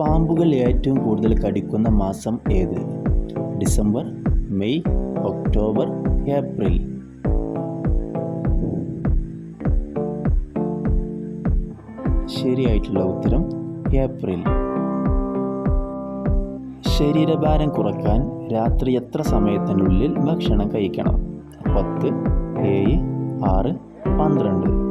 പാമ്പുകൾ ഏറ്റവും കൂടുതൽ കടിക്കുന്ന മാസം ഏത്? December May October April. ശരിയായിട്ടുള്ള ഉത്തരം ഏപ്രിൽ. ശരീരഭാരം കുറയ്ക്കാൻ രാത്രി എത്ര സമയത്തിനുള്ളിൽ ഭക്ഷണം കഴിക്കണം? പത്ത് ഏഴ് ആറ് പന്ത്രണ്ട്.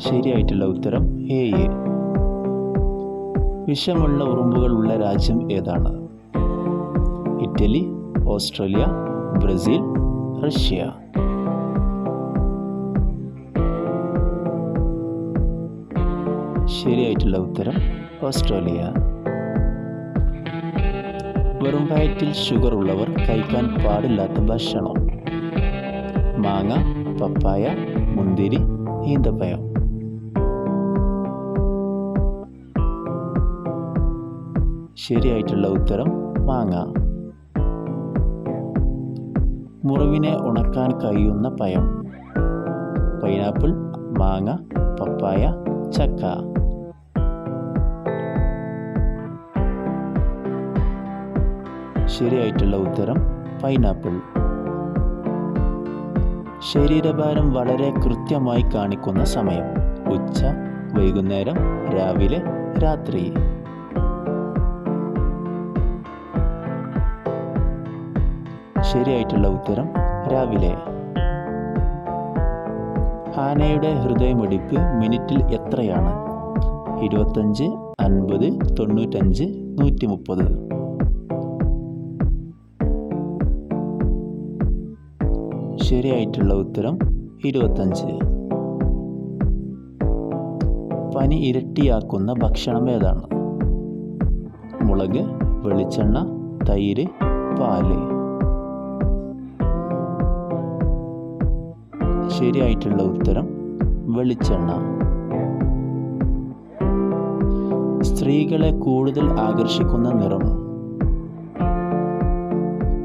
ശരിയായിട്ടുള്ള ഉത്തരം എ എ. വിഷമുള്ള ഉറുമ്പുകൾ ഉള്ള രാജ്യം ഏതാണ്? Italy Australia Brazil Russia. ശരിയായിട്ടുള്ള ഉത്തരം ഓസ്ട്രേലിയ. വെറും വയറ്റിൽ ഷുഗർ ഉള്ളവർ കഴിക്കാൻ പാടില്ലാത്ത ഭക്ഷണം. മാങ്ങ പപ്പായ മുന്തിരി ഈന്തപ്പഴം. ശരിയായിട്ടുള്ള ഉത്തരം മാങ്ങ. മുറിവിനെ ഉണക്കാൻ കഴിയുന്ന പയം. പൈനാപ്പിൾ മാങ്ങ പപ്പായ ചക്ക. ശരിയായിട്ടുള്ള ഉത്തരം പൈനാപ്പിൾ. ശരീരഭാരം വളരെ കൃത്യമായി കാണിക്കുന്ന സമയം. ഉച്ച വൈകുന്നേരം രാവിലെ രാത്രി. ശരിയായിട്ടുള്ള ഉത്തരം രാവിലെ. ആനയുടെ ഹൃദയമിടിപ്പ് മിനിറ്റിൽ എത്രയാണ്? ഇരുപത്തഞ്ച് അൻപത് തൊണ്ണൂറ്റഞ്ച് നൂറ്റി മുപ്പത് ശരിയായിട്ടുള്ള ഉത്തരം ഇരുപത്തഞ്ച്. പനി ഇരട്ടിയാക്കുന്ന ഭക്ഷണം ഏതാണ്? മുളക് വെളിച്ചെണ്ണ തൈര് പാൽ. ശരിയായിട്ടുള്ള ഉത്തരം വെളിച്ചെണ്ണ. സ്ത്രീകളെ കൂടുതൽ ആകർഷിക്കുന്ന നിറം.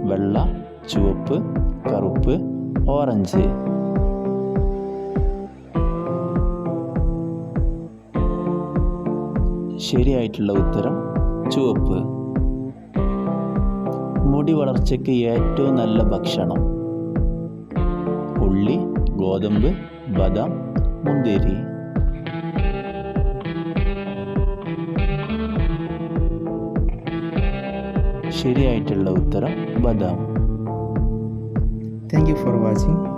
വെള്ള ചുവപ്പ് കറുപ്പ് ഓറഞ്ച്. ശരിയായിട്ടുള്ള ഉത്തരം ചുവപ്പ്. മുടി വളർച്ചയ്ക്ക് ഏറ്റവും നല്ല ഭക്ഷണം. ഗോതമ്പ് ബദാം മുന്തിരി ശരിയായിട്ടുള്ള ഉത്തരം ബദാം Thank you for watching.